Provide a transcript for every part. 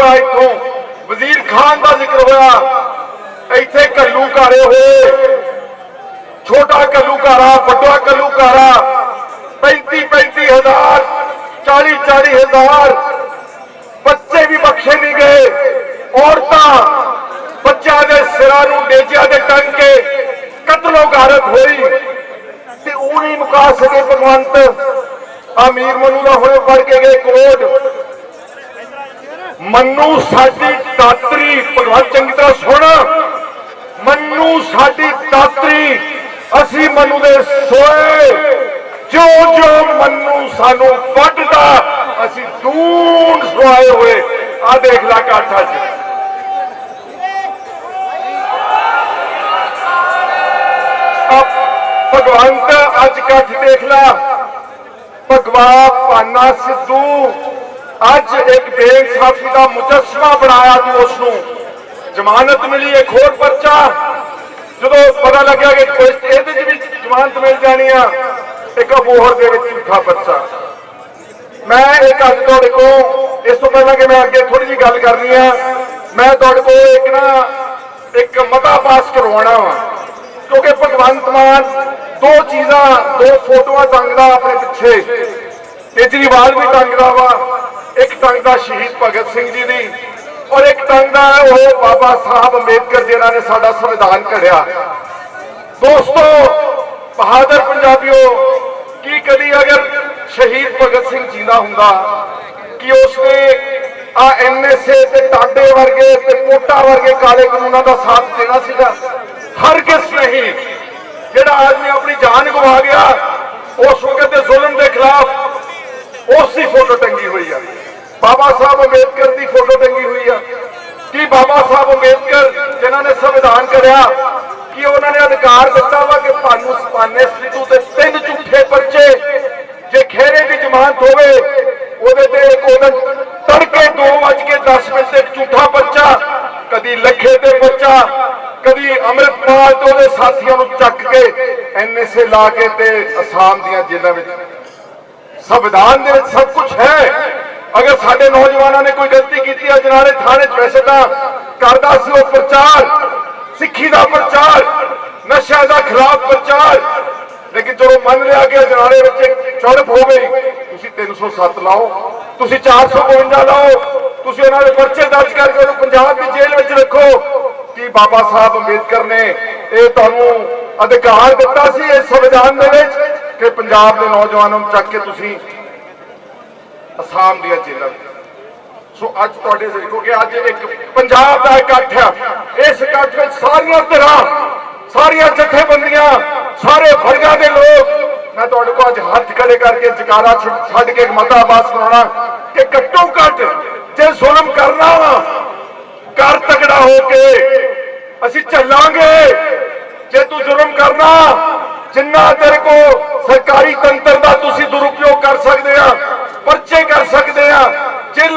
ਹੋਇਆ ਇੱਥੋਂ। ਵਜ਼ੀਰ ਖਾਨ ਦਾ ਜ਼ਿਕਰ ਹੋਇਆ। ਇੱਥੇ ਕੱਲੂ ਘਾਰੇ ਹੋਏ। ਛੋਟਾ ਕੱਲੂਕਾਰਾ ਵੱਡਾ ਕੱਲੂਕਾਰਾ 35 35 ਹਜ਼ਾਰ 40 40 ਹਜ਼ਾਰ। ਬੱਚੇ ਵੀ ਬਖਸ਼ੇ ਨਹੀਂ ਗਏ। ਔਰਤਾਂ ਬੱਚਿਆਂ ਦੇ ਸਿਰਾਂ ਨੂੰ ਡੇਜਿਆਂ ਦੇ ਟੰਗ ਕੇ ਕਤਲੋ ਗਾਰਤ ਹੋਈ। ਤੇ ਉਹ ਨਹੀਂ ਮੁਕਾ ਸਕੇ ਭਗਵੰਤ। ਅਮੀਰ ਮਨੂ ਦਾ ਹੋਏ ਫੜ ਕੇ ਗਏ ਕੋਡ ਮੰਨੂ ਸਾਡੀ ਦਾਤਰੀ ਭਗਵੰਤ ਚੰਗੀ ਤਰ੍ਹਾਂ ਸੁਣ। ਮੰਨੂ ਸਾਡੀ ਦਾਤਰੀ, ਅਸੀਂ ਮੰਨੂ ਦੇ ਸੋਏ। ਜੋ ਜੋ ਮੰਨੂ ਸਾਨੂੰ ਵੱਢਦਾ, ਅਸੀਂ ਦੂਣ ਸਵਾਏ ਹੋਏ। ਆ ਦੇਖ ਲਾ ਕਾਠਾ ਚ ਅਬ ਭਗਵੰਤ, ਅੱਜ ਕੱਠ ਦੇਖ ਲਾ। ਭਗਵਾ ਪਾਨਾ ਸਿੱਧੂ। ਅੱਜ ਇੱਕ ਬੇਇਨਸਾਫੀ ਦਾ ਮੁਜਸਮਾ ਬਣਾਇਆ ਤੂੰ ਉਸ ਨੂੰ ਜ਼ਮਾਨਤ ਮਿਲੀ ਇੱਕ ਹੋਰ ਪਰਚਾ। ਜਦੋਂ ਪਤਾ ਲੱਗਿਆ ਕਿ ਇਹਦੇ ਚ ਵੀ ਜ਼ਮਾਨਤ ਮਿਲ ਜਾਣੀ ਆ, ਇੱਕ ਅਬੋਹਰ ਦੇ ਵਿੱਚ ਝੂਠਾ ਪਰਚਾ। ਮੈਂ ਇੱਕ ਅੱਜ ਤੁਹਾਡੇ ਕੋਲ, ਇਸ ਤੋਂ ਪਹਿਲਾਂ ਕਿ ਮੈਂ ਅੱਗੇ ਥੋੜੀ ਜਿਹੀ ਗੱਲ ਕਰਨੀ ਆ, ਮੈਂ ਤੁਹਾਡੇ ਕੋਲ ਇੱਕ ਨਾ, ਇੱਕ ਮਤਾ ਪਾਸ ਕਰਵਾਉਣਾ ਵਾ। ਕਿਉਂਕਿ ਭਗਵੰਤ ਮਾਨ ਦੋ ਚੀਜ਼ਾਂ, ਦੋ ਫੋਟੋਆਂ ਟੰਗਦਾ ਆਪਣੇ ਪਿੱਛੇ। ਕੇਜਰੀਵਾਲ ਵੀ ਟੰਗਦਾ ਵਾ। ਇੱਕ ਟੰਗਦਾ ਸ਼ਹੀਦ ਭਗਤ ਸਿੰਘ ਜੀ ਦੀ ਔਰ ਇੱਕ ਟੰਗਦਾ ਦਾ ਉਹ ਬਾਬਾ ਸਾਹਿਬ ਅੰਬੇਦਕਰ ਜਿਨ੍ਹਾਂ ਨੇ ਸਾਡਾ ਸੰਵਿਧਾਨ ਘੜਿਆ ਦੋਸਤੋ, ਬਹਾਦਰ ਪੰਜਾਬੀਓ, ਕੀ ਕਦੀ ਅਗਰ ਸ਼ਹੀਦ ਭਗਤ ਸਿੰਘ ਜੀਦਾ ਹੁੰਦਾ ਕਿ ਉਸਨੇ ਆ ਐਨਐਸਏ ਤੇ ਟਾਡੇ ਵਰਗੇ ਤੇ ਕੋਟਾ ਵਰਗੇ ਕਾਲੇ ਕਾਨੂੰਨਾਂ ਦਾ ਸਾਥ ਦੇਣਾ ਸੀਗਾ? ਹਰ ਕਿਸ ਨਹੀਂ। ਜਿਹੜਾ ਆਦਮੀ ਆਪਣੀ ਜਾਨ ਗਵਾ ਗਿਆ, ਉਸ ਵਕਤ ਦੇ ਜ਼ੁਲਮ ਦੇ ਖਿਲਾਫ ਉਸ ਦੀ ਫੋਟੋ ਟੰਗੀ ਹੋਈ ਆ। ਬਾਬਾ ਸਾਹਿਬ ਅੰਬੇਦਕਰ ਦੀ ਫੋਟੋ ਟੰਗੀ ਹੋਈ ਆ। ਕੀ ਬਾਬਾ ਸਾਹਿਬ ਅੰਬੇਦਕਰ, ਜਿਨ੍ਹਾਂ ਨੇ ਸੰਵਿਧਾਨ ਕਰਿਆ, ਕਿ ਉਹਨਾਂ ਨੇ ਅਧਿਕਾਰ ਦਿੱਤਾ ਵਾ ਕਿ ਭਾਨੂ ਸਪਾਨੇ ਸਿੱਧੂ ਤੇ ਤਿੰਨ ਝੂਠੇ ਪਰਚੇ ਜੇ ਖੇਰੇ ਦੀ ਜ਼ਮਾਨਤ ਹੋਵੇ, ਉਹਦੇ ਤੇ ਇੱਕ ਉਹਦਾ ਤੜਕੇ 2:10 ਮਿੰਟ ਤੇ ਝੂਠਾ ਪਰਚਾ, ਕਦੀ ਲੱਖੇ ਤੇ ਪਰਚਾ, ਕਦੀ ਅੰਮ੍ਰਿਤਪਾਲ ਤੇ ਉਹਦੇ ਸਾਥੀਆਂ ਨੂੰ ਚੱਕ ਕੇ ਐਨਐਸਏ ਲਾ ਕੇ ਤੇ ਅਸਾਮ ਦੀਆਂ ਜੇਲ੍ਹਾਂ ਵਿੱਚ। ਸੰਵਿਧਾਨ ਦੇ ਵਿੱਚ ਸਭ ਕੁਝ ਹੈ। ਅਗਰ ਸਾਡੇ ਨੌਜਵਾਨਾਂ ਨੇ ਕੋਈ ਗਲਤੀ ਕੀਤੀ ਹੈ ਜਨਾਲੇ ਥਾਣੇ 'ਚ ਵੈਸੇ ਤਾਂ ਕਰਦਾ ਸੀ ਉਹ ਪ੍ਰਚਾਰ, ਸਿੱਖੀ ਦਾ ਪ੍ਰਚਾਰ, ਨਸ਼ਿਆਂ ਦਾ ਖਿਲਾਫ ਪ੍ਰਚਾਰ। ਲੇਕਿਨ ਜਦੋਂ ਮੰਨ ਲਿਆ ਕਿ ਜਨਾਲੇ ਵਿੱਚ ਇੱਕ ਝੜਪ ਹੋ ਗਈ, ਤੁਸੀਂ 307 ਲਾਓ, ਤੁਸੀਂ 452 ਲਾਓ, ਤੁਸੀਂ ਉਹਨਾਂ ਦੇ ਪਰਚੇ ਦਰਜ ਕਰਕੇ ਉਹਨੂੰ ਪੰਜਾਬ ਦੀ ਜੇਲ੍ਹ ਵਿੱਚ ਰੱਖੋ। ਕਿ ਬਾਬਾ ਸਾਹਿਬ ਅੰਬੇਦਕਰ ਨੇ ਇਹ ਤੁਹਾਨੂੰ ਅਧਿਕਾਰ ਦਿੱਤਾ ਸੀ ਇਸ ਸੰਵਿਧਾਨ ਦੇ ਵਿੱਚ ਕਿ ਪੰਜਾਬ ਦੇ ਨੌਜਵਾਨਾਂ ਨੂੰ ਚੱਕ ਕੇ ਤੁਸੀਂ ਅਸਾਮ ਦੀਆਂ ਜੇਲ੍ਹਾਂ। ਸੋ ਅੱਜ ਤੁਹਾਡੇ ਦੇਖੋ ਕਿ ਅੱਜ ਇੱਕ ਪੰਜਾਬ ਦਾ ਇਕੱਠ ਆ। ਇਸ ਇਕੱਠ ਵਿੱਚ ਸਾਰੀਆਂ ਧਿਰਾਂ, ਸਾਰੀਆਂ ਜਥੇਬੰਦੀਆਂ, ਸਾਰੇ ਵਰਗਾਂ ਦੇ ਲੋਕ। ਮੈਂ ਤੁਹਾਡੇ ਕੋਲ ਅੱਜ ਹੱਥ ਖੜੇ ਕਰਕੇ ਜਕਾਰਾ ਛੱਡ ਛੱਡ ਕੇ ਇੱਕ ਮਤਾ ਪਾਸ ਕਰਾਉਣਾ ਕਿ ਘੱਟੋ ਘੱਟ ਜੇ ਜ਼ੁਲਮ ਕਰਨਾ ਵਾ ਕਰ ਤਕੜਾ ਹੋ ਕੇ ਅਸੀਂ ਚੱਲਾਂਗੇ। ਜੇ ਤੂੰ ਜ਼ੁਲਮ ਕਰਨਾ, ਜਿੰਨਾ ਤੇਰੇ ਕੋ ਸਰਕਾਰੀ ਤੰਤਰ ਦਾ ਤੁਸੀਂ ਦੁਰਉਪਯੋਗ ਕਰ ਸਕਦੇ ਆ ਪਰਚੇ ਕਰ ਸਕਦੇ ਆ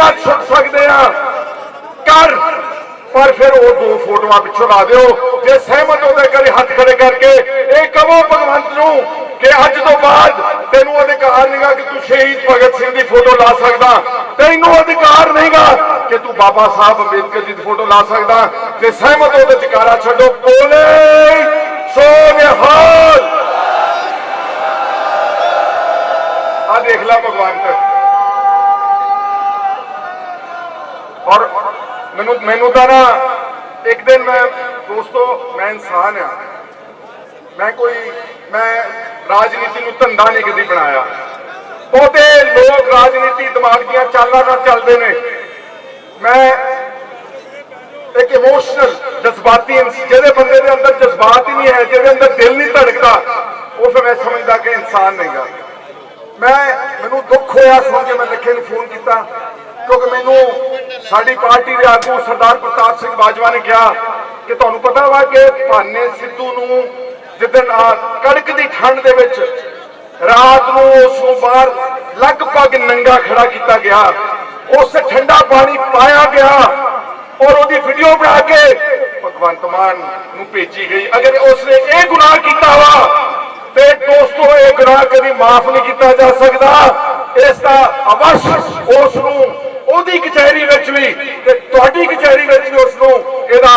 ਜੇਲ੍ਹਾਂ 'ਚ ਸਕਦੇ ਆ। ਕਰ, ਪਰ ਫਿਰ ਉਹ ਦੋ ਫੋਟੋਆਂ ਪਿੱਛੋਂ ਲਾ ਦਿਓ। ਜੇ ਸਹਿਮਤ ਉਹਦੇ ਕਰੇ ਹੱਥ ਖੜੇ ਕਰਕੇ, ਇਹ ਕਹੋ ਭਗਵੰਤ ਨੂੰ ਕਿ ਅੱਜ ਤੋਂ ਬਾਅਦ ਤੈਨੂੰ ਅਧਿਕਾਰ ਨਹੀਂਗਾ ਕਿ ਤੂੰ ਸ਼ਹੀਦ ਭਗਤ ਸਿੰਘ ਦੀ ਫੋਟੋ ਲਾ ਸਕਦਾ। ਤੈਨੂੰ ਅਧਿਕਾਰ ਨਹੀਂਗਾ ਕਿ ਤੂੰ ਬਾਬਾ ਸਾਹਿਬ ਅੰਬੇਦਕਰ ਜੀ ਦੀ ਫੋਟੋ ਲਾ ਸਕਦਾ। ਤੇ ਸਹਿਮਤ ਉਹਦੇ ਜਕਾਰਾ ਛੱਡੋ। ਬੋਲੇ ਸੋ ਨਿਹਾਲ ਆ ਦੇਖ ਲੈ ਭਗਵੰਤ। ਔਰ ਮੈਨੂੰ ਮੈਨੂੰ ਤਾਂ ਨਾ ਇੱਕ ਦਿਨ ਮੈਂ ਦੋਸਤੋ, ਮੈਂ ਇਨਸਾਨ ਆ। ਮੈਂ ਕੋਈ, ਮੈਂ ਰਾਜਨੀਤੀ ਨੂੰ ਧੰਦਾ ਨਹੀਂ ਕਦੀ ਬਣਾਇਆ। ਬਹੁਤੇ ਲੋਕ ਰਾਜਨੀਤੀ ਦਿਮਾਗ ਦੀਆਂ ਚਾਲਾਂ ਨਾਲ ਚੱਲਦੇ ਨੇ। ਮੈਂ ਇੱਕ ਇਮੋਸ਼ਨਲ ਜਜ਼ਬਾਤੀ ਇਨਸ- ਜਿਹਦੇ ਬੰਦੇ ਦੇ ਅੰਦਰ ਜਜ਼ਬਾਤ ਹੀ ਨਹੀਂ ਹੈ, ਜਿਹਦੇ ਅੰਦਰ ਦਿਲ ਨਹੀਂ ਧੜਕਦਾ, ਉਹ ਫਿਰ ਮੈਂ ਸਮਝਦਾ ਕਿ ਇਨਸਾਨ ਨਹੀਂਗਾ। ਮੈਂ, ਮੈਨੂੰ ਦੁੱਖ ਹੋਇਆ ਸੁਣ ਕੇ, ਮੈਂ ਲੱਖੇ ਨੂੰ ਫੋਨ ਕੀਤਾ। ਕਿਉਂਕਿ ਮੈਨੂੰ ਸਾਡੀ ਪਾਰਟੀ ਦੇ ਆਗੂ ਸਰਦਾਰ ਪ੍ਰਤਾਪ ਸਿੰਘ ਬਾਜਵਾ ਨੇ ਕਿਹਾ ਕਿ ਤੁਹਾਨੂੰ ਪਤਾ ਵਾ ਕਿ ਭਾਨੇ ਸਿੱਧੂ ਨੂੰ ਜਿੱਦਣ ਆ ਕੜਕ ਦੀ ਠੰਡ ਦੇ ਵਿੱਚ ਰਾਤ ਨੂੰ ਉਸ ਨੂੰ ਬਾਹਰ ਲਗਭਗ ਨੰਗਾ ਖੜਾ ਕੀਤਾ ਗਿਆ, ਉਸ ਠੰਡਾ ਪਾਣੀ ਪਾਇਆ ਗਿਆ ਔਰ ਉਹਦੀ ਵੀਡੀਓ ਬਣਾ ਕੇ ਭਗਵੰਤ ਮਾਨ ਨੂੰ ਭੇਜੀ ਗਈ। ਅਗਰ ਉਸਨੇ ਇਹ ਗੁਨਾਹ ਕੀਤਾ ਵਾ, ਤੇ ਦੋਸਤੋ, ਇਹ ਗੁਨਾਹ ਕਦੀ ਮਾਫ ਨਹੀਂ ਕੀਤਾ ਜਾ ਸਕਦਾ। ਇਸ ਦਾ ਅਵਸ਼ ਉਸ ਨੂੰ ਉਹਦੀ ਕਚਹਿਰੀ ਵਿੱਚ ਵੀ ਤੇ ਤੁਹਾਡੀ ਕਚਹਿਰੀ ਵਿੱਚ ਵੀ ਉਸ ਨੂੰ ਇਹਦਾ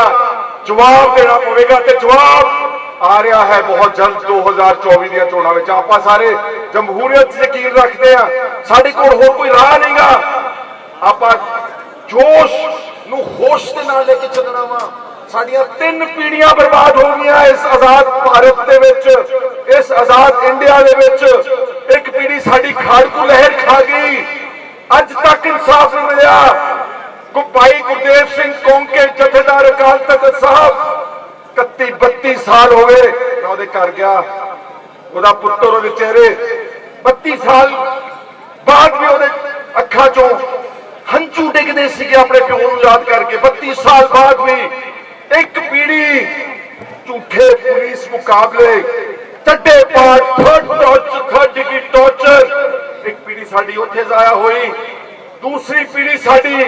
ਜਵਾਬ ਦੇਣਾ ਪਵੇਗਾ ਤੇ ਜਵਾਬ ਆ ਰਿਹਾ ਹੈ ਬਹੁਤ ਜਲਦ 2024 ਦੀਆਂ ਚੋਣਾਂ ਵਿੱਚ। ਆਪਾਂ ਸਾਰੇ ਜਮਹੂਰੀਅਤ ਯਕੀਨ ਰੱਖਦੇ ਆ ਸਾਡੇ ਕੋਲ ਹੋਰ ਕੋਈ ਰਾਹ ਨਹੀਂਗਾ। ਆਪਾਂ ਜੋਸ਼ ਨੂੰ ਹੋਸ਼ ਦੇ ਨਾਲ ਲੈ ਕੇ ਚੱਲਣਾ ਵਾ। ਸਾਡੀਆਂ ਤਿੰਨ ਪੀੜ੍ਹੀਆਂ ਬਰਬਾਦ ਹੋ ਗਈਆਂ ਇਸ ਆਜ਼ਾਦ ਭਾਰਤ ਦੇ ਵਿੱਚ, ਇਸ ਆਜ਼ਾਦ ਇੰਡੀਆ ਦੇ ਵਿੱਚ। ਇੱਕ ਪੀੜ੍ਹੀ ਸਾਡੀ ਖਾੜਕੂ ਲਹਿਰ ਖਾ ਗਈ। ਅੱਜ ਤੱਕ ਇਨਸਾਫ ਨਹੀਂ ਮਿਲਿਆ। ਗੁ ਗੁਰਦੇਵ ਸਿੰਘ ਕੌਂਕੇ ਜਥੇਦਾਰ ਅਕਾਲ ਤਖਤ ਸਾਹਿਬ 31 32 ਸਾਲ ਹੋ ਗਏ ਮੈਂ ਉਹਦੇ ਘਰ ਗਿਆ। ਉਹਦਾ ਪੁੱਤਰ ਉਹਦੇ ਚਿਹਰੇ 32 ਸਾਲ ਬਾਅਦ ਵੀ ਉਹਦੇ ਅੱਖਾਂ ਚੋਂ ਹੰਝੂ ਡਿੱਗਦੇ ਸੀਗੇ ਆਪਣੇ ਪਿਓ ਨੂੰ ਯਾਦ ਕਰਕੇ। 32 ਸਾਲ ਬਾਅਦ ਵੀ ਇੱਕ ਪੀੜੀ ਝੂਠੇ ਪੁਲਿਸ ਮੁਕਾਬਲੇ, ਚੱਡੇ ਪਾਠ ਥਰਡ ਟੌਚ ਥਰਡ ਡਿਗਰੀ ਟੌਰਚਰ ਇੱਕ ਪੀੜੀ ਸਾਡੀ ਉੱਥੇ ਜ਼ਾਇਆ ਹੋਈ, ਦੂਸਰੀ ਪੀੜੀ ਸਾਡੀ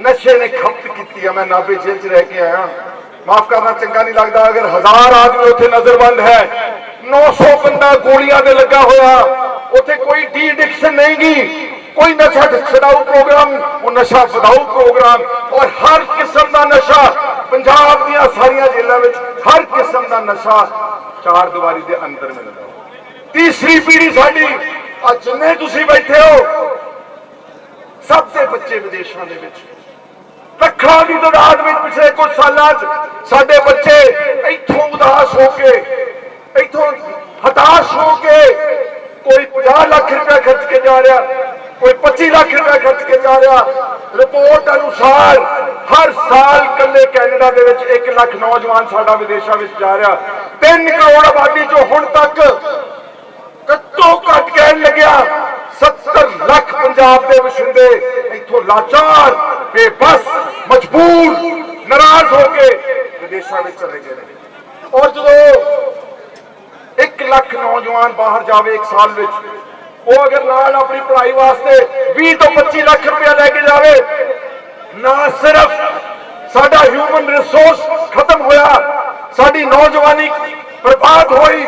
ਨਸ਼ੇ ਨੇ ਖਪਤ ਕੀਤੀ ਆ। ਮੈਂ ਨਾਭੇ ਜੇਲ੍ਹ 'ਚ ਰਹਿ ਕੇ ਆਇਆ। ਮਾਫ ਕਰਨਾ, ਚੰਗਾ ਨਹੀਂ ਲੱਗਦਾ ਅਗਰ ਹਜ਼ਾਰ ਆਦਮੀ ਉੱਥੇ ਨਜ਼ਰਬੰਦ ਹੈ। 900 ਬੰਦਾ ਗੋਲੀਆਂ ਦੇ ਲੱਗਾ ਹੋਇਆ। ਉੱਥੇ ਕੋਈ ਡੀ ਐਡਿਕਸ਼ਨ ਨਹੀਂ ਕੋਈ ਨਸ਼ਾ ਛਡਾਊ ਪ੍ਰੋਗਰਾਮ, ਉਹ ਨਸ਼ਾ ਵਧਾਊ ਪ੍ਰੋਗਰਾਮ। ਔਰ ਹਰ ਕਿਸਮ ਦਾ ਨਸ਼ਾ ਪੰਜਾਬ ਦੀਆਂ ਸਾਰੀਆਂ ਜੇਲ੍ਹਾਂ ਵਿੱਚ ਹਰ ਕਿਸਮ ਦਾ ਨਸ਼ਾ ਚਾਰ ਦੀਵਾਰੀ ਦੇ ਅੰਦਰ ਮਿਲਦਾ। ਤੀਸਰੀ ਪੀੜੀ ਸਾਡੀ ਆ ਜਿੰਨੇ ਤੁਸੀਂ ਬੈਠੇ ਹੋ, ਸਭ ਦੇ ਬੱਚੇ ਵਿਦੇਸ਼ਾਂ ਦੇ ਵਿੱਚ। ਲੱਖਾਂ ਦੀ ਤਾਦਾਦ ਵਿੱਚ ਪਿਛਲੇ ਕੁਝ ਸਾਲਾਂ 'ਚ ਸਾਡੇ ਬੱਚੇ ਇੱਥੋਂ ਉਦਾਸ ਹੋ ਕੇ, ਇੱਥੋਂ ਹਤਾਸ਼ ਹੋ ਕੇ ਕੋਈ 50 ਲੱਖ ਰੁਪਏ ਖਰਚ ਕੇ ਜਾ ਰਿਹਾ, ਕੋਈ 25 ਲੱਖ ਰੁਪਏ ਖਰਚ ਕੇ ਜਾ ਰਿਹਾ। ਰਿਪੋਰਟ ਅਨੁਸਾਰ ਹਰ ਸਾਲ ਕੱਲੇ ਕੈਨੇਡਾ ਦੇ ਵਿੱਚ 1 ਲੱਖ ਨੌਜਵਾਨ ਸਾਡਾ ਵਿਦੇਸ਼ਾਂ ਵਿੱਚ ਜਾ ਰਿਹਾ। 3 ਕਰੋੜ ਆਬਾਦੀ ਚੋਂ ਹੁਣ ਤੱਕ ਘੱਟੋ ਘੱਟ ਕਹਿਣ ਲੱਗਿਆ 70 ਲੱਖ ਪੰਜਾਬ ਦੇ ਵਸਿੰਦੇ, ਇੱਥੋਂ ਲਾਚਾਰ, ਬੇਬਸ, ਮਜਬੂਰ, ਨਾਰਾਜ਼ ਹੋ ਕੇ ਵਿਦੇਸ਼ਾਂ ਵਿੱਚ ਚਲੇ ਗਏ ਨੇ। ਔਰ ਜਦੋਂ 1 ਲੱਖ ਨੌਜਵਾਨ ਬਾਹਰ ਜਾਵੇ ਇੱਕ ਸਾਲ ਵਿੱਚ, ਉਹ ਅਗਰ ਨਾਲ ਆਪਣੀ ਪੜ੍ਹਾਈ ਵਾਸਤੇ 20 ਤੋਂ 25 ਲੱਖ ਰੁਪਇਆ ਲੈ ਕੇ ਜਾਵੇ, ਨਾ ਸਿਰਫ ਸਾਡਾ ਹਿਊਮਨ ਰਿਸੋਰਸ ਖਤਮ ਹੋਇਆ, ਸਾਡੀ ਨੌਜਵਾਨੀ ਬਰਬਾਦ ਹੋਈ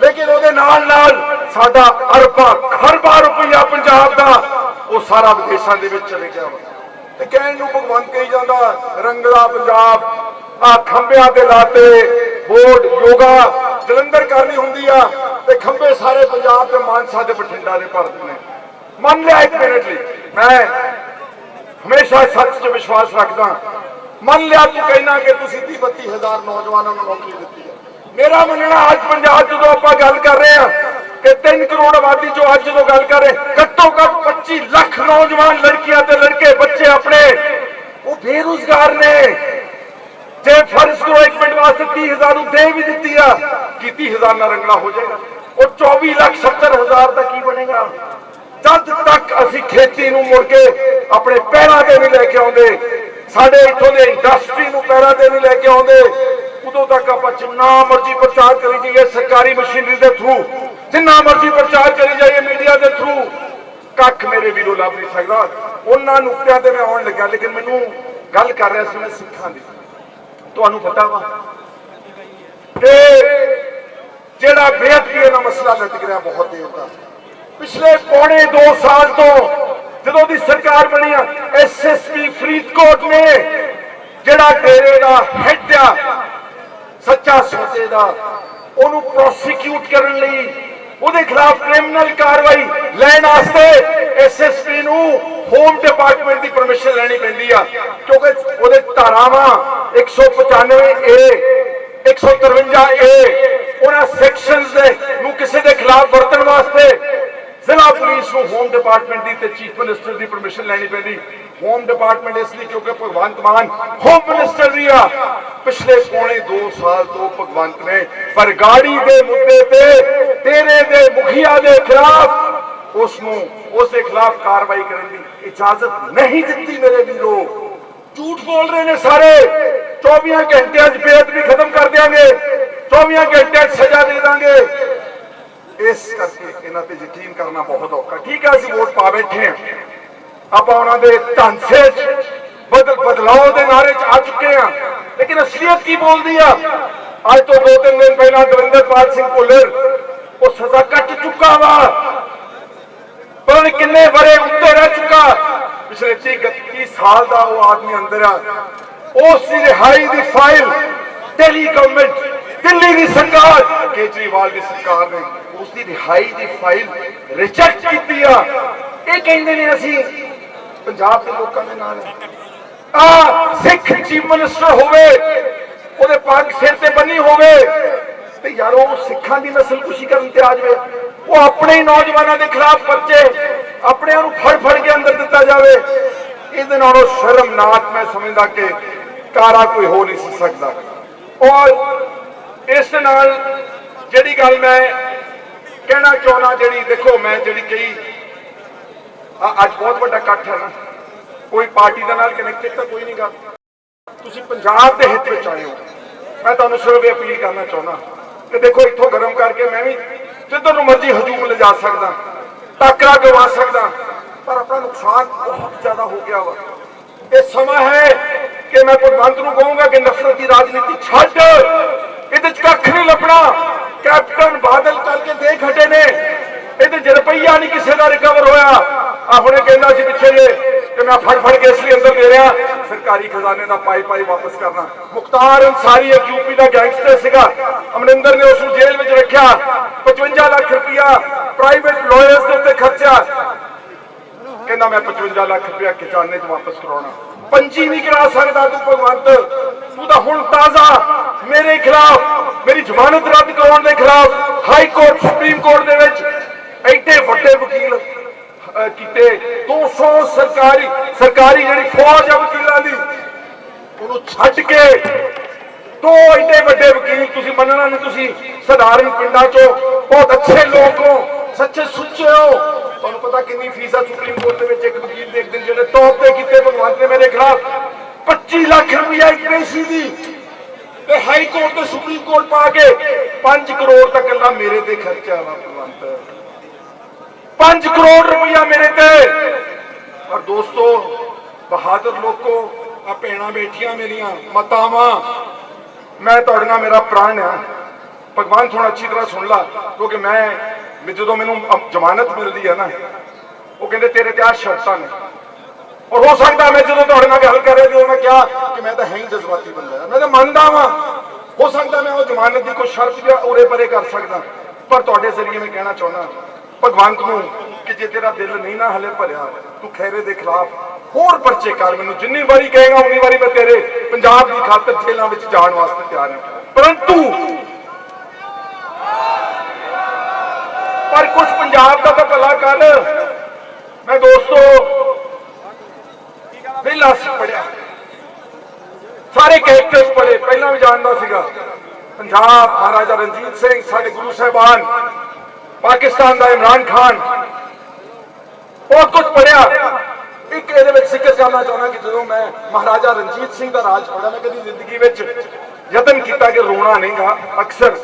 ਲੇਕਿਨ ਉਹਦੇ ਨਾਲ ਨਾਲ ਸਾਡਾ ਅਰਬਾਂ, ਖਰਬਾਂ ਰੁਪਇਆ ਪੰਜਾਬ ਦਾ, ਉਹ ਸਾਰਾ ਵਿਦੇਸ਼ਾਂ ਦੇ ਵਿੱਚ ਚਲੇ ਗਿਆ ਤੇ ਕਹਿਣ ਨੂੰ ਭਗਵੰਤ ਕਹੀ ਜਾਂਦਾ, ਰੰਗਲਾ ਪੰਜਾਬ ਆ ਖੰਭਿਆਂ ਦੇ ਲਾਤੇ, ਬੋਰਡ, ਯੋਗਾ, ਜਲੰਧਰ ਕਰਨੀ ਹੁੰਦੀ ਆ, ਤੇ ਖੰਭੇ ਸਾਰੇ ਪੰਜਾਬ ਤੇ ਮਾਨਸਾ ਦੇ ਬਠਿੰਡਾ ਦੇ ਭਰਤ ਨੇ ਮੰਨ ਲਿਆ ਇੱਕ ਮਿੰਟ ਲਈ। ਮੈਂ ਹਮੇਸ਼ਾ ਸੱਚ 'ਚ ਵਿਸ਼ਵਾਸ ਰੱਖਦਾ। ਮੰਨ ਲਿਆ ਤੂੰ ਕਹਿਣਾ ਕਿ ਤੁਸੀਂ 30 32 ਹਜ਼ਾਰ ਨੌਜਵਾਨਾਂ ਨੂੰ ਨੌਕਰੀ ਦਿੱਤੀ। ਮੇਰਾ ਮੰਨਣਾ ਅੱਜ ਪੰਜਾਬ ਜਦੋਂ ਆਪਾਂ ਗੱਲ ਕਰ ਰਹੇ ਹਾਂ ਕਿ 3 ਕਰੋੜ ਆਬਾਦੀ ਚੋਂ ਅੱਜ ਜਦੋਂ ਗੱਲ ਕਰ ਰਹੇ, ਘੱਟੋ ਘੱਟ 25 ਲੱਖ ਨੌਜਵਾਨ ਲੜਕੀਆਂ ਤੇ ਲੜਕੇ ਬੱਚੇ ਆਪਣੇ, ਉਹ ਬੇਰੁਜ਼ਗਾਰ ਨੇ। ਜੇ ਫਰਜ਼ ਕਰੋ ਇੱਕ ਮਿੰਟ ਵਾਸਤੇ 30000 ਨੂੰ ਦੇ ਵੀ ਦਿੱਤੀ ਆ, ਕੀ 30000 ਨਾਲ ਰੰਗਲਾ ਹੋ ਜਾਏਗਾ। ਉਹ 24 ਲੱਖ 70 ਹਜ਼ਾਰ ਦਾ ਕੀ ਬਣੇਗਾ? ਜਦ ਤੱਕ ਅਸੀਂ ਖੇਤੀ ਨੂੰ ਮੁੜ ਕੇ ਆਪਣੇ ਪੈਰਾਂ ਤੇ ਵੀ ਲੈ ਕੇ ਆਉਂਦੇ, ਸਾਡੇ ਇੱਥੋਂ ਦੇ ਇੰਡਸਟਰੀ ਨੂੰ ਪੈਰਾਂ ਤੇ ਵੀ ਲੈ ਕੇ ਆਉਂਦੇ ਉਦੋਂ ਤੱਕ ਆਪਾਂ ਜਿੰਨਾ ਮਰਜ਼ੀ ਪ੍ਰਚਾਰ ਕਰੀ ਜਾਈਏ ਸਰਕਾਰੀ ਮਸ਼ੀਨਰੀ ਦੇ ਥਰੂ ਜਿੰਨਾ ਮਰਜ਼ੀ ਪ੍ਰਚਾਰ ਕਰੀ ਜਾਈਏ ਮੀਡੀਆ ਦੇ ਥਰੂ ਕੱਖ ਮੇਰੇ ਵੀਰੋ ਲੱਭ ਨਹੀਂ ਸਕਦਾ। ਉਹਨਾਂ ਨੁਕਤਿਆਂ ਤੇ ਮੈਂ ਆਉਣ ਲੱਗਾ ਲੇਕਿਨ ਮੈਨੂੰ ਗੱਲ ਕਰ ਰਿਹਾ ਸੀ ਮੈਂ ਸਿੱਖਾਂ ਦੀ। ਤੁਹਾਨੂੰ ਪਤਾ ਵਾ ਕਿ ਜਿਹੜਾ ਬੇਅਦਬੀ ਦਾ ਮਸਲਾ ਲਟਕ ਰਿਹਾ ਬਹੁਤ ਦੇਰ ਦਾ। ਪਿਛਲੇ ਪੌਣੇ 2 ਸਾਲ ਤੋਂ ਜਦੋਂ ਦੀ ਸਰਕਾਰ ਬਣੀ ਆ ਐਸਐਸਪੀ ਫਰੀਦਕੋਟ ਨੇ ਜਿਹੜਾ ਡੇਰੇ ਦਾ ਹੈੱਡ ਆ ਸੱਚਾ ਸੌਦੇ ਦਾ ਉਹਨੂੰ ਪ੍ਰੋਸੀਕਿਊਟ ਕਰਨ ਲਈ ਉਹਦੇ ਖਿਲਾਫ ਕ੍ਰਿਮੀਨਲ ਕਾਰਵਾਈ ਲੈਣ ਵਾਸਤੇ ਐਸਐਸਪੀ ਨੂੰ ਹੋਮ ਡਿਪਾਰਟਮੈਂਟ ਦੀ ਪਰਮਿਸ਼ਨ ਲੈਣੀ ਪੈਂਦੀ ਆ। ਕਿਉਂਕਿ ਉਹਦੇ ਧਾਰਾਵਾਂ 195 ਏ 153 ਏ ਉਹਨਾਂ ਸੈਕਸ਼ਨਸ ਦੇ ਨੂੰ ਕਿਸੇ ਦੇ ਖਿਲਾਫ ਵਰਤਣ ਵਾਸਤੇ ਜ਼ਿਲ੍ਹਾ ਪੁਲਿਸ ਨੂੰ ਹੋਮ ਡਿਪਾਰਟਮੈਂਟ ਦੀ ਤੇ ਚੀਫ ਮਿਨਿਸਟਰ ਦੀ ਪਰਮਿਸ਼ਨ ਲੈਣੀ ਪੈਂਦੀ। ਹੋਮ ਡਿਪਾਰਟਮੈਂਟ ਇਸ ਲਈ ਕਿਉਂਕਿ ਭਗਵੰਤ ਮਾਨ ਹੋਮ ਮਿਨਿਸਟਰ ਵੀ ਆ। ਪਿਛਲੇ ਪੌਣੇ 2 ਸਾਲ ਤੋਂ ਭਗਵੰਤ ਨੇ ਬਰਗਾੜੀ ਦੇ ਮੁੱਦੇ ਤੇ ਤੇਰੇ ਦੇ ਮੁਖੀਆ ਦੇ ਖਿਲਾਫ ਉਸ ਨੂੰ, ਉਸ ਦੇ ਖਿਲਾਫ ਕਾਰਵਾਈ ਕਰਨ ਦੀ ਇਜਾਜ਼ਤ ਨਹੀਂ ਦਿੱਤੀ ਮੇਰੇ ਵੀਰੋ। ਝੂਠ ਬੋਲ ਰਹੇ ਨੇ ਸਾਰੇ। 24 ਘੰਟਿਆਂ 'ਚ ਬੇਅਦਬੀ ਖਤਮ ਕਰ ਦਿਆਂਗੇ। 24 ਘੰਟਿਆਂ 'ਚ ਸਜ਼ਾ ਦੇ ਦਾਂਗੇ। ਇਸ ਕਰਕੇ ਇਹਨਾਂ ਤੇ ਯਕੀਨ ਕਰਨਾ ਬਹੁਤ ਔਖਾ ਠੀਕ ਹੈ, ਅਸੀਂ ਵੋਟ ਪਾ ਬੈਠੇ ਹਾਂ। ਆਪਾਂ ਉਹਨਾਂ ਦੇ ਢਾਂਚੇ 'ਚ ਬਦਲ ਬਦਲਾਅ ਦੇ ਨਾਰੇ 'ਚ ਆ ਚੁੱਕੇ ਹਾਂ। ਲੇਕਿਨ ਅਸਲੀਅਤ ਕੀ ਬੋਲਦੀ ਆ? ਅੱਜ ਤੋਂ ਦੋ ਤਿੰਨ ਦਿਨ ਪਹਿਲਾਂ ਦਵਿੰਦਰਪਾਲ ਸਿੰਘ ਭੁੱਲਰ, ਉਹ ਸਜ਼ਾ ਕੱਟ ਚੁੱਕਾ ਵਾ। ਪਰ ਕਿੰਨੇ ਬਰੇ ਉੱਤੇ ਰਹਿ ਚੁੱਕਾ। ਪਿਛਲੇ 30 ਸਾਲ ਦਾ ਉਹ ਆਦਮੀ ਅੰਦਰ ਆ। ਉਸ ਦੀ ਰਿਹਾਈ ਦੀ ਫਾਈਲ ਦਿੱਲੀ ਗਵਰਨਮੈਂਟ ਦਿੱਲੀ ਦੀ ਸਰਕਾਰ ਕੇਜਰੀਵਾਲ ਦੀ ਸਰਕਾਰ ਨੇ ਉਸ ਦੀ ਰਿਹਾਈ ਦੀ ਫਾਈਲ ਰਿਜੈਕਟ ਕੀਤੀ ਆ। ਇਹ ਕਹਿੰਦੇ ਨੇ ਅਸੀਂ ਪੰਜਾਬ ਦੇ ਲੋਕਾਂ ਦੇ ਨਾਲ। ਆ ਸਿੱਖ ਚੀਫ ਮਿਨਿਸਟਰ ਹੋਵੇ ਉਹਦੇ ਪੱਗ ਸਿਰ ਤੇ ਬੰਨੀ ਹੋਵੇ ਤੇ ਯਾਰ ਉਹ ਸਿੱਖਾਂ ਦੀ ਨਸਲ ਕੁਸ਼ੀ ਕਰਨ ਤੇ ਆ ਜਾਵੇ। ਉਹ ਆਪਣੇ ਹੀ ਨੌਜਵਾਨਾਂ ਦੇ ਖਿਲਾਫ ਪਰਚੇ ਆਪਣਿਆਂ ਨੂੰ ਫੜ ਫੜ ਕੇ ਅੰਦਰ ਦਿੱਤਾ ਜਾਵੇ। ਇਹਦੇ ਨਾਲੋਂ ਸ਼ਰਮਨਾਕ ਮੈਂ ਸਮਝਦਾ ਕਿ ਕਾਰਾ ਕੋਈ ਹੋ ਨਹੀਂ ਸਕਦਾ। ਔਰ ਇਸ ਨਾਲ ਜਿਹੜੀ ਗੱਲ ਮੈਂ ਕਹਿਣਾ ਚਾਹੁੰਦਾ, ਜਿਹੜੀ ਦੇਖੋ, ਮੈਂ ਜਿਹੜੀ ਕਹੀ, ਆ- ਅੱਜ ਬਹੁਤ ਵੱਡਾ ਇਕੱਠ ਹੈ ਨਾ। ਕੋਈ ਪਾਰਟੀ ਦੇ ਨਾਲ ਕਨੈਕਟਡ ਤਾਂ ਕੋਈ ਨਹੀਂ ਗਾ। ਤੁਸੀਂ ਪੰਜਾਬ ਦੇ ਹਿੱਤ ਵਿੱਚ ਆਏ ਹੋ। ਮੈਂ ਤੁਹਾਨੂੰ ਸਿਰਫ ਇਹ ਅਪੀਲ ਕਰਨਾ ਚਾਹੁੰਦਾ ਕਿ ਦੇਖੋ, ਇੱਥੋਂ ਗਰਮ ਕਰਕੇ ਮੈਂ ਵੀ ਜਿੱਧਰ ਨੂੰ ਮਰਜ਼ੀ ਹਜੂਮ ਲਿਜਾ ਸਕਦਾ, ਟਾਕਰਾ ਗਵਾ ਸਕਦਾ, ਪਰ ਆਪਣਾ ਨੁਕਸਾਨ ਬਹੁਤ ਜ਼ਿਆਦਾ ਹੋ ਗਿਆ ਵਾ। ਇਹ ਸਮਾਂ ਹੈ ਕਿ ਮੈਂ ਭਗਵੰਤ ਨੂੰ ਕਹੂੰਗਾ ਕਿ ਨਫ਼ਰਤ ਦੀ ਰਾਜਨੀਤੀ ਛੱਡ। ਇਹਦੇ ਚ ਕੱਖ ਨਹੀਂ ਲੱਭਣਾ। ਕੈਪਟਨ ਬਾਦਲ ਕਰਕੇ ਦੇਖ ਹਟੇ ਨੇ। ਇਹਦੇ ਚ ਰੁਪਈਆ ਨਹੀਂ ਕਿਸੇ ਦਾ ਰਿਕਵਰ ਹੋਇਆ। ਆ ਹੁਣੇ ਕਹਿੰਦਾ ਸੀ ਪਿੱਛੇ ਜੇ, ਕਿ ਮੈਂ ਫੜ ਫੜ ਕੇ ਇਸ ਲਈ ਅੰਦਰ ਦੇ ਰਿਹਾ। ਸਰਕਾਰੀ ਖਜ਼ਾਨੇ ਦਾ ਪਾਈ ਪਾਈ ਵਾਪਸ ਕਰਨਾ। ਮੁਖਤਾਰ ਅੰਸਾਰੀ ਇੱਕ ਯੂਪੀ ਦਾ ਗੈਂਗਸਟਰ ਸੀਗਾ। ਅਮਰਿੰਦਰ ਨੇ ਉਸ ਨੂੰ ਜੇਲ੍ਹ ਵਿੱਚ ਰੱਖਿਆ। 55 ਲੱਖ ਰੁਪਇਆ ਪ੍ਰਾਈਵੇਟ ਲਾਇਰਸ ਦੇ ਉੱਤੇ ਖਰਚਿਆ। ਕਹਿੰਦਾ ਮੈਂ 55 ਲੱਖ ਰੁਪਇਆ ਖਜ਼ਾਨੇ 'ਚ ਵਾਪਸ ਕਰਾਉਣਾ। ਪੰਜੀ ਨਹੀਂ ਕਰਾ ਸਕਦਾ ਤੂੰ ਭਗਵੰਤ ਤੂੰ ਤਾਂ ਹੁਣ ਤਾਜ਼ਾ। ਮੇਰੇ ਖਿਲਾਫ, ਮੇਰੀ ਜ਼ਮਾਨਤ ਰੱਦ ਕਰਾਉਣ ਦੇ ਖਿਲਾਫ ਹਾਈ ਕੋਰਟ, ਸੁਪਰੀਮ ਕੋਰਟ ਦੇ ਵਿੱਚ ਐਡੇ ਵੱਡੇ ਵਕੀਲ ਕੀਤੇ। 200 ਸਰਕਾਰੀ ਸਰਕਾਰੀ ਜਿਹੜੀ ਫੌਜ ਆ ਵਕੀਲਾਂ ਦੀ, ਉਹਨੂੰ ਛੱਡ ਕੇ ਦੋ ਐਡੇ ਵੱਡੇ ਵਕੀਲ ਤੁਸੀਂ ਮੰਨਣਾ ਨਹੀਂ, ਤੁਸੀਂ ਸਧਾਰਨ ਪਿੰਡਾਂ ਚੋਂ ਬਹੁਤ ਅੱਛੇ ਲੋਕ ਹੋ, ਸੱਚੇ ਸੁੱਚੇ ਹੋ। ਤੁਹਾਨੂੰ ਪਤਾ ਕਿੰਨੀ ਫੀਸ ਆ ਸੁਪਰੀਮ ਕੋਰਟ ਦੇ ਵਿੱਚ ਇੱਕ ਵਕੀਲ ਦੇਖਦੇ ਇੱਕ ਜਿਹੜੇ ਟੌਪ ਤੇ ਕੀਤੇ ਭਗਵੰਤ ਨੇ ਮੇਰੇ ਖਿਲਾਫ। 25 ਲੱਖ ਰੁਪਇਆ ਇੱਕ ਪੇਸ਼ੀ ਦੀ। ਤੇ ਹਾਈ ਕੋਰਟ ਤੇ ਸੁਪਰੀਮ ਕੋਰਟ ਪਾ ਕੇ 5 ਕਰੋੜ ਤੱਕ ਇਕੱਲਾ ਮੇਰੇ ਤੇ ਖਰਚਾ ਵਾ ਭਗਵੰਤ। 5 ਕਰੋੜ ਰੁਪਇਆ ਮੇਰੇ ਤੇ। ਔਰ ਦੋਸਤੋ, ਬਹਾਦਰ ਲੋਕੋ, ਆ ਭੈਣਾਂ ਬੈਠੀਆਂ ਮੇਰੀਆਂ, ਮਾਤਾਵਾਂ, ਮੈਂ ਤੁਹਾਡੇ ਨਾਲ ਮੇਰਾ ਪ੍ਰਾਣ ਆ। ਭਗਵਾਨ ਥੋੜਾ ਅੱਛੀ ਤਰ੍ਹਾਂ ਸੁਣ ਲਾ, ਕਿਉਂਕਿ ਮੈਂ, ਜਦੋਂ ਮੈਨੂੰ ਜ਼ਮਾਨਤ ਮਿਲਦੀ ਹੈ ਨਾ, ਉਹ ਕਹਿੰਦੇ ਤੇਰੇ ਤੇ ਆ ਸ਼ਰਤਾਂ ਨੇ। ਔਰ ਹੋ ਸਕਦਾ ਮੈਂ ਜਦੋਂ ਤੁਹਾਡੇ ਨਾਲ ਗੱਲ ਕਰ ਰਿਹਾ, ਜਦੋਂ ਮੈਂ ਕਿਹਾ ਕਿ ਮੈਂ ਤਾਂ ਹੈ ਹੀ ਜਜ਼ਬਾਤੀ ਬੰਦਾ ਮੈਂ ਤਾਂ ਮੰਨਦਾ ਵਾਂ। ਹੋ ਸਕਦਾ ਮੈਂ ਉਹ ਜ਼ਮਾਨਤ ਦੀ ਕੋਈ ਸ਼ਰਤ ਵੀ ਉਰੇ ਪਰੇ ਕਰ ਸਕਦਾ। ਪਰ ਤੁਹਾਡੇ ਜ਼ਰੀਏ ਮੈਂ ਕਹਿਣਾ ਚਾਹੁੰਦਾ, ਭਗਵੰਤ ਨੂੰ ਕਿ ਜੇ ਤੇਰਾ ਦਿਲ ਨਹੀਂ ਨਾ ਹਲੇ ਭਰਿਆ, ਤੂੰ ਖੈਰੇ ਦੇ ਖਿਲਾਫ ਹੋਰ ਪਰਚੇ ਕਰ ਮੈਨੂੰ। ਜਿੰਨੀ ਵਾਰੀ ਕਹੇਗਾ, ਉਨੀ ਵਾਰੀ ਮੈਂ ਤੇਰੇ ਪੰਜਾਬ ਦੀ ਖਾਤਰ ਜੇਲਾਂ ਵਿੱਚ ਜਾਣ ਵਾਸਤੇ ਤਿਆਰ ਹਾਂ। ਪਰੰਤੂ ਪਰ ਕੁਝ ਪੰਜਾਬ ਦਾ ਤਾਂ ਭਲਾ ਕਰ। ਮੈਂ ਦੋਸਤੋ ਪਹਿਲਾਂ ਅਸੀਂ ਪੜਿਆ ਸਾਰੇ ਕਹਿ ਕੇ ਪੜੇ ਪਹਿਲਾਂ ਵੀ ਜਾਣਦਾ ਸੀਗਾ। ਪੰਜਾਬ ਮਹਾਰਾਜਾ ਰਣਜੀਤ ਸਿੰਘ, ਸਾਡੇ ਗੁਰੂ ਸਾਹਿਬਾਨ, ਪਾਕਿਸਤਾਨ ਦਾ ਇਮਰਾਨ ਖਾਨ। ਬਹੁਤ ਕੁਝ ਪੜਿਆ ਇੱਕ ਇਹਦੇ ਵਿੱਚ ਜ਼ਿਕਰ ਕਰਨਾ ਚਾਹੁੰਦਾ ਕਿ ਜਦੋਂ ਮੈਂ ਮਹਾਰਾਜਾ ਰਣਜੀਤ ਸਿੰਘ ਦਾ ਰਾਜ ਪੜਿਆ ਮੈਂ ਕਦੀ ਜ਼ਿੰਦਗੀ ਵਿੱਚ ਯਤਨ ਕੀਤਾ ਕਿ ਰੋਣਾ ਨਹੀਂਗਾ ਅਕਸਰ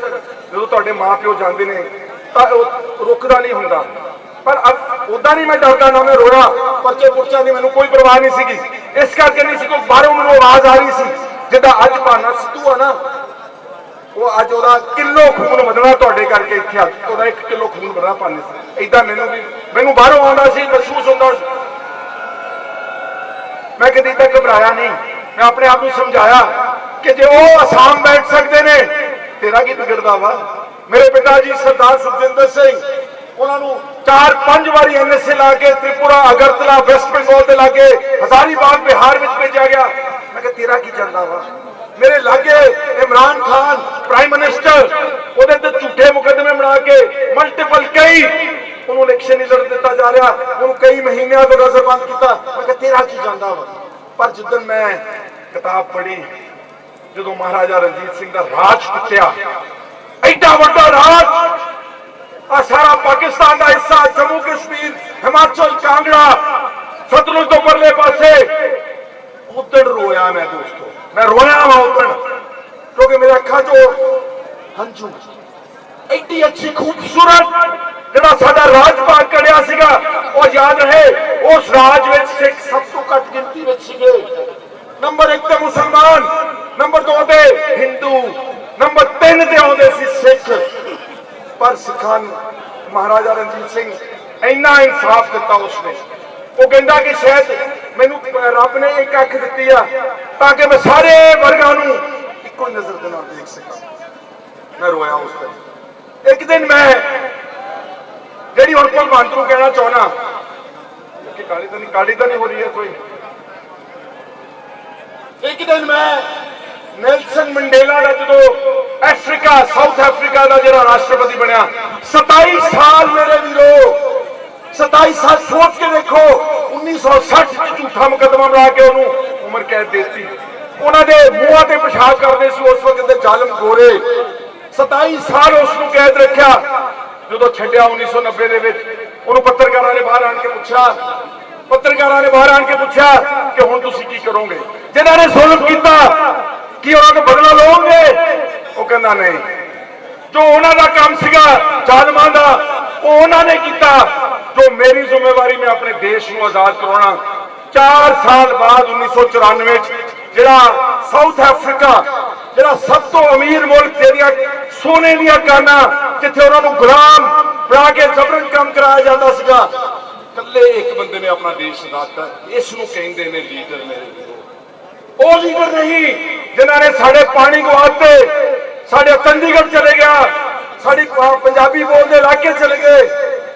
ਜਦੋਂ ਤੁਹਾਡੇ ਮਾਪਿਓ ਜਾਂਦੇ ਨੇ, ਤਾਂ ਉਹ ਰੁਕਦਾ ਨਹੀਂ ਹੁੰਦਾ। ਪਰ ਉਦਾਂ ਨਹੀਂ ਮੈਂ ਡਰਦਾ ਨਾ ਮੈਂ ਰੋਣਾ। ਪਰਚੇ ਪੁਰਚਾ ਦੀ ਮੈਨੂੰ ਕੋਈ ਪਰਵਾਹ ਨਹੀਂ ਸੀਗੀ। ਇਸ ਕਰਕੇ ਨਹੀਂ ਸੀ ਕੋਈ ਬਾਹਰੋਂ ਮੈਨੂੰ ਆਵਾਜ਼ ਆ ਰਹੀ ਸੀ। ਜਿੱਦਾਂ ਅੱਜ ਭਾਨਾ ਸਿੱਧੂ ਆ ਨਾ, ਉਹ ਅੱਜ ਉਹਦਾ ਕਿਲੋ ਖੂਨ ਵਧਣਾ ਤੁਹਾਡੇ ਕਰਕੇ ਇੱਥੇ ਆ। ਉਹਦਾ 1 ਕਿਲੋ ਖੂਨ ਵਧਣਾ ਪਾਣੇ ਸੀ ਇਦਾਂ ਮੈਨੂੰ ਵੀ, ਮੈਨੂੰ ਬਾਹਰੋਂ ਆਉਂਦਾ ਸੀ, ਮਹਿਸੂਸ ਹੁੰਦਾ ਸੀ। ਮੈਂ ਕਦੀ ਤੱਕ ਘਬਰਾਇਆ ਨਹੀਂ। ਮੈਂ ਆਪਣੇ ਆਪ ਨੂੰ ਸਮਝਾਇਆ ਕਿ ਜੇ ਉਹ ਅਸਾਮ ਬੈਠ ਸਕਦੇ ਨੇ, ਤੇਰਾ ਕੀ ਵਿਗੜਦਾ ਵਾ? ਮੇਰੇ ਪਿਤਾ ਜੀ ਸਰਦਾਰ ਸੁਖਜਿੰਦਰ ਸਿੰਘ ਉਹਨਾਂ ਨੂੰ ਚਾਰ ਪੰਜ ਵਾਰੀ ਐਨਐਸਏ ਲਾ ਕੇ ਤ੍ਰਿਪੁਰਾ, ਅਗਰਤਲਾ ਵੈਸਟ ਬੰਗਾਲ ਦੇ ਲਾਗੇ ਹਜ਼ਾਰੀਬਾਗ, ਬਿਹਾਰ ਵਿੱਚ ਭੇਜਿਆ ਗਿਆ। ਮੈਂ ਕਿਹਾ, ਤੇਰਾ ਕੀ ਚੱਲਦਾ ਵਾ? ਮੇਰੇ ਲਾਗੇ ਇਮਰਾਨ ਖਾਨ ਪ੍ਰਾਈਮ ਮਿਨਿਸਟਰ ਉਹਦੇ ਤੇ ਝੂਠੇ ਮੁਕੱਦਮੇ ਬਣਾ ਕੇ ਮਲਟੀਪਲ ਕਈ ਉਹਨੂੰ ਇਲੈਕਸ਼ਨ ਨਹੀਂ ਲੜ ਦਿੱਤਾ ਜਾ ਰਿਹਾ। ਉਹਨੂੰ ਕਈ ਮਹੀਨਿਆਂ ਤੋਂ ਨਜ਼ਰਬੰਦ ਕੀਤਾ। ਮੈਂ ਕਿਹਾ, ਤੇਰਾ ਕੀ ਜਾਂਦਾ ਵਾ? ਪਰ ਜਦੋਂ ਮੈਂ ਕਿਤਾਬ ਪੜ੍ਹੀ, ਜਦੋਂ ਮਹਾਰਾਜਾ ਰਣਜੀਤ ਸਿੰਘ ਦਾ ਰਾਜ ਟੁੱਟਿਆ ਐਡਾ ਵੱਡਾ ਰਾਜ ਆ ਸਾਰਾ ਪਾਕਿਸਤਾਨ ਦਾ ਹਿੱਸਾ ਜੰਮੂ ਕਸ਼ਮੀਰ ਹਿਮਾਚਲ ਕਾਂਗੜਾ ਸਤਲੁਜ ਤੋਂ ਪਰਲੇ ਪਾਸੇ ਉਦੜ ਰੋਇਆ ਮੈਂ ਦੋਸਤੋ ਮੈਂ ਰੋਇਆ ਵਾ ਉਦੜ ਕਿਉਂਕਿ ਮੇਰੇ ਅੱਖਾਂ 'ਚੋਂ ਹੰਝੂ ਐਡੀ ਅੱਛੀ ਖੂਬਸੂਰਤ ਜਿਹੜਾ ਸਾਡਾ ਰਾਜ ਭਾਗ ਕੜਿਆ ਸੀਗਾ ਉਹ ਯਾਦ ਰਹੇ ਉਸ ਰਾਜ ਵਿੱਚ ਸਿੱਖ ਸਭ ਤੋਂ ਘੱਟ ਗਿਣਤੀ ਵਿੱਚ ਸੀਗੇ ਨੰਬਰ 1 ਤੇ ਮੁਸਲਮਾਨ ਨੰਬਰ 2 ਤੇ ਹਿੰਦੂ ਨੰਬਰ 3 ਤੇ ਆਉਂਦੇ ਸੀ ਸਿੱਖ ਪਰ ਸਿੱਖਾਂ ਨੂੰ ਮਹਾਰਾਜਾ ਰਣਜੀਤ ਸਿੰਘ ਇੰਨਾ ਇਨਸਾਫ ਦਿੱਤਾ ਉਸਨੇ। ਉਹ ਕਹਿੰਦਾ ਕਿ ਸ਼ਾਇਦ ਮੈਨੂੰ ਰੱਬ ਨੇ ਇੱਕ ਅੱਖ ਦਿੱਤੀ ਆ ਤਾਂ ਕਿ ਮੈਂ ਸਾਰੇ ਵਰਗਾਂ ਨੂੰ ਇੱਕੋ ਨਜ਼ਰ ਦੇ ਨਾਲ ਦੇਖ ਸਕਾਂ। ਮੈਂ ਰੋਇਆ ਉਸ ਦਿਨ। ਇੱਕ ਦਿਨ ਮੈਂ ਜਿਹੜੀ ਹੁਣ ਭਗਵੰਤ ਨੂੰ ਕਹਿਣਾ ਚਾਹਣਾ ਕਿ ਕਾਲੀ ਤਾਂ ਨਹੀਂ ਕਾਲੀ ਤਾਂ ਨਹੀਂ ਹੋ ਰਹੀ ਹੈ ਕੋਈ। ਇੱਕ ਦਿਨ ਮੈਂ ਨੈਲਸਨ ਮੰਡੇਲਾ ਦਾ ਜਦੋਂ ਅਫਰੀਕਾ ਸਾਊਥ ਅਫਰੀਕਾ ਦਾ ਜਿਹੜਾ ਰਾਸ਼ਟਰਪਤੀ ਬਣਿਆ 27 ਸਾਲ ਮੇਰੇ ਵੀਰੋ 27 ਸਾਲ ਸੋਚ ਕੇ ਦੇਖੋ 1960 ਚ ਝੂਠਾ ਮੁਕੱਦਮਾ ਬਣਾ ਕੇ ਉਹਨੂੰ ਉਮਰ ਕੈਦ ਦੇ ਦਿੱਤੀ। ਉਹਨਾਂ ਦੇ ਮੂੰਹਾਂ ਤੇ ਪਿਸ਼ਾਬ ਕਰਦੇ ਸੀ ਉਸ ਵਕਤ ਦੇ ਜ਼ਾਲਮ ਗੋਰੇ। 27 ਸਾਲ ਉਸ ਨੂੰ ਕੈਦ ਰੱਖਿਆ, ਜਦੋਂ ਛੱਡਿਆ 1990 ਦੇ ਵਿੱਚ। ਉਹਨੂੰ ਪੱਤਰਕਾਰਾਂ ਨੇ ਬਾਹਰ ਆਣ ਕੇ ਪੁੱਛਿਆ, ਪੱਤਰਕਾਰਾਂ ਨੇ ਬਾਹਰ ਆਣ ਕੇ ਪੁੱਛਿਆ ਕਿ ਹੁਣ ਤੁਸੀਂ ਕੀ ਕਰੋਗੇ? ਜਿਨ੍ਹਾਂ ਨੇ ਜ਼ੁਲਮ ਕੀਤਾ ਕੀ ਉਹਨਾਂ ਤੋਂ ਬਦਲਾ ਲਓਗੇ? ਉਹ ਕਹਿੰਦਾ ਨਹੀਂ। ਜੋ ਉਹਨਾਂ ਦਾ ਕੰਮ ਸੀਗਾ ਜ਼ਾਲਮਾਂ ਦਾ, ਉਹ ਉਹਨਾਂ ਨੇ ਕੀਤਾ। ਜੋ ਮੇਰੀ ਜ਼ਿੰਮੇਵਾਰੀ ਮੈਂ ਆਪਣੇ ਦੇਸ਼ ਨੂੰ ਆਜ਼ਾਦ ਕਰਾਉਣਾ 4 ਸਾਲ ਬਾਅਦ 1994 ਚ ਜਿਹੜਾ ਸਾਊਥ ਅਫਰੀਕਾ, ਜਿਹੜਾ ਸਭ ਤੋਂ ਅਮੀਰ ਮੁਲਕ ਜਿਹੜੀਆਂ ਸੋਨੇ ਦੀਆਂ ਕਾਨਾਂ, ਜਿੱਥੇ ਉਹਨਾਂ ਨੂੰ ਗੁਲਾਮ ਬਣਾ ਕੇ ਜ਼ਬਰਨ ਕੰਮ ਕਰਾਇਆ ਜਾਂਦਾ ਸੀਗਾ, ਇਕੱਲੇ ਇੱਕ ਬੰਦੇ ਨੇ ਆਪਣਾ ਦੇਸ਼ ਆਜ਼ਾਦ ਕੀਤਾ। ਇਸ ਨੂੰ ਕਹਿੰਦੇ ਨੇ ਲੀਡਰ ਮੇਰੇ ਉਹ ਲੀਡਰ ਨਹੀਂ ਜਿਨ੍ਹਾਂ ਨੇ ਸਾਡੇ ਪਾਣੀ ਗਵਾਤੇ ਸਾਡੇ ਚੰਡੀਗੜ੍ਹ ਚਲੇ ਗਿਆ, ਸਾਡੀ ਪੰਜਾਬੀ ਬੋਲਦੇ ਇਲਾਕੇ ਚਲੇ ਗਏ।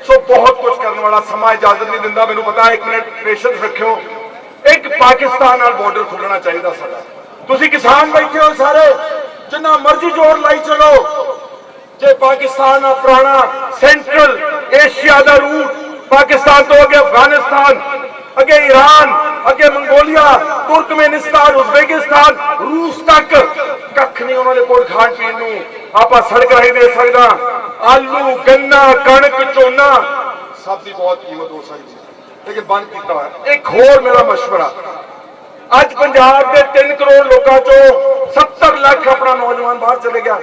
ਸੋ ਬਹੁਤ ਕੁਝ ਕਰਨ ਵਾਲਾ ਸਮਾਂ ਇਜਾਜ਼ਤ ਨਹੀਂ ਦਿੰਦਾ। ਮੈਨੂੰ ਪਤਾ ਇੱਕ ਮਿੰਟ ਪੇਸ਼ੈਂਸ ਰੱਖਿਓ। ਇੱਕ ਪਾਕਿਸਤਾਨ ਨਾਲ ਬਾਰਡਰ ਖੁੱਲਣਾ ਚਾਹੀਦਾ ਸਾਡਾ। ਤੁਸੀਂ ਕਿਸਾਨ ਬੈਠੇ ਹੋ ਸਾਰੇ, ਜਿੰਨਾ ਮਰਜ਼ੀ ਜ਼ੋਰ ਲਾਈ ਚਲੋ। ਜੇ ਪਾਕਿਸਤਾਨ ਆ ਪੁਰਾਣਾ ਸੈਂਟਰਲ ਏਸ਼ੀਆ ਦਾ ਰੂਟ ਪਾਕਿਸਤਾਨ ਤੋਂ ਅੱਗੇ ਅਫਗਾਨਿਸਤਾਨ, ਅੱਗੇ ਈਰਾਨ ਅੱਗੇ ਮੰਗੋਲੀਆ ਤੁਰਕਮੇਨਿਸਤਾਨ ਉਜ਼ਬੇਕਿਸਤਾਨ ਰੂਸ ਤੱਕ। ਕੱਖ ਨਹੀਂ ਉਹਨਾਂ ਦੇ ਕੋਲ ਖਾਣ ਪੀਣ ਨੂੰ। ਆਪਾਂ ਸੜਕ ਰਾਹੀਂ ਦੇ ਸਕਦਾ। ਆਲੂ ਗੰਨਾ ਕਣਕ ਝੋਨਾ। ਸਭ ਦੀ ਬਹੁਤ ਕੀਮਤ ਹੋ ਸਕਦੀ ਹੈ। ਲੇਕਿਨ ਬੰਦ ਕੀਤਾ ਹੋਇਆ। ਇੱਕ ਹੋਰ ਮੇਰਾ ਮਸ਼ਵਰਾ। ਅੱਜ ਪੰਜਾਬ ਦੇ 3 ਕਰੋੜ ਲੋਕਾਂ ਚੋਂ 70 ਲੱਖ ਆਪਣਾ ਨੌਜਵਾਨ ਬਾਹਰ ਚਲੇ ਗਿਆ।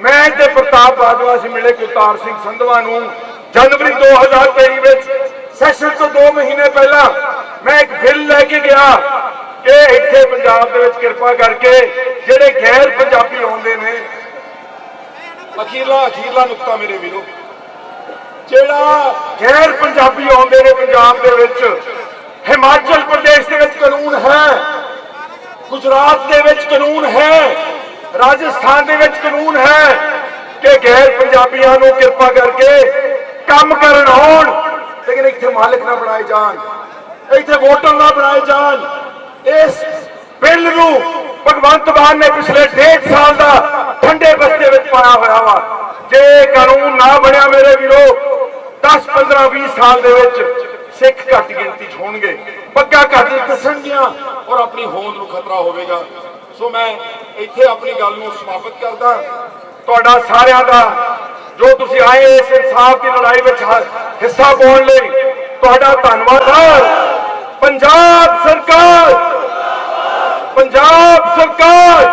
ਮੈਂ ਤੇ ਪ੍ਰਤਾਪ ਬਾਜਵਾ ਸੀ ਮਿਲੇ ਕੁਲਤਾਰ ਸਿੰਘ ਸੰਧਵਾ ਨੂੰ। ਜਨਵਰੀ 2023 ਵਿੱਚ ਸੈਸ਼ਨ ਤੋਂ 2 ਮਹੀਨੇ ਪਹਿਲਾਂ ਮੈਂ ਇੱਕ ਬਿੱਲ ਲੈ ਕੇ ਗਿਆ। ਕਿ ਇੱਥੇ ਪੰਜਾਬ ਦੇ ਵਿੱਚ ਕਿਰਪਾ ਕਰਕੇ ਜਿਹੜੇ ਗੈਰ ਪੰਜਾਬੀ ਆਉਂਦੇ ਨੇ। ਅਖੀਰਲਾ ਅਖੀਰਲਾ ਨੁਕਤਾ ਮੇਰੇ ਵੀਰੋ। ਜਿਹੜਾ ਗੈਰ ਪੰਜਾਬੀ ਆਉਂਦੇ ਨੇ ਪੰਜਾਬ ਦੇ ਵਿੱਚ, ਹਿਮਾਚਲ ਪ੍ਰਦੇਸ਼ ਦੇ ਵਿੱਚ ਕਾਨੂੰਨ ਹੈ। ਗੁਜਰਾਤ ਦੇ ਵਿੱਚ ਕਾਨੂੰਨ ਹੈ। ਰਾਜਸਥਾਨ ਦੇ ਵਿੱਚ ਕਾਨੂੰਨ ਹੈ ਕਿ ਗੈਰ ਪੰਜਾਬੀਆਂ ਨੂੰ ਕਿਰਪਾ ਕਰਕੇ ਕੰਮ ਕਰਨ ਆਉਣ, ਲੇਕਿਨ ਇੱਥੇ ਮਾਲਕ ਨਾ ਬਣਾਏ ਜਾਣ। ਇੱਥੇ ਵੋਟਰ ਨਾ ਬਣਾਏ ਜਾਣ। ਇਸ ਬਿੱਲ ਨੂੰ ਭਗਵੰਤ ਮਾਨ ਨੇ ਪਿਛਲੇ ਡੇਢ ਸਾਲ ਦਾ ਠੰਡੇ ਬਸਤੇ ਵਿੱਚ ਪਾਇਆ ਹੋਇਆ ਵਾ। ਜੇ ਕਾਨੂੰਨ ਨਾ ਬਣਿਆ ਮੇਰੇ ਵੀਰੋ 10 15 20 ਸਾਲ ਦੇ ਵਿੱਚ ਸਿੱਖ ਘੱਟ ਗਿਣਤੀ 'ਚ ਹੋਣਗੇ। ਪੱਗਾ ਘੱਟ ਦੱਸਣਗੀਆਂ ਔਰ ਆਪਣੀ ਹੋਂਦ ਨੂੰ ਖਤਰਾ ਹੋਵੇਗਾ। ਸੋ ਮੈਂ ਇੱਥੇ ਆਪਣੀ ਗੱਲ ਨੂੰ ਸਮਾਪਤ ਕਰਦਾ। ਤੁਹਾਡਾ ਸਾਰਿਆਂ ਦਾ, ਜੋ ਤੁਸੀਂ ਆਏ ਇਸ ਇਨਸਾਫ ਦੀ ਲੜਾਈ ਵਿੱਚ ਹਿੱਸਾ ਪਾਉਣ ਲਈ, ਤੁਹਾਡਾ ਧੰਨਵਾਦ। ਪੰਜਾਬ ਸਰਕਾਰ। ਪੰਜਾਬ ਸਰਕਾਰ।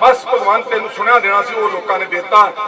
ਬਸ ਭਗਵਾਨ ਤੈਨੂੰ ਸੁਣਿਆ ਦੇਣਾ ਸੀ ਉਹ ਲੋਕਾਂ ਨੇ ਦਿੱਤਾ।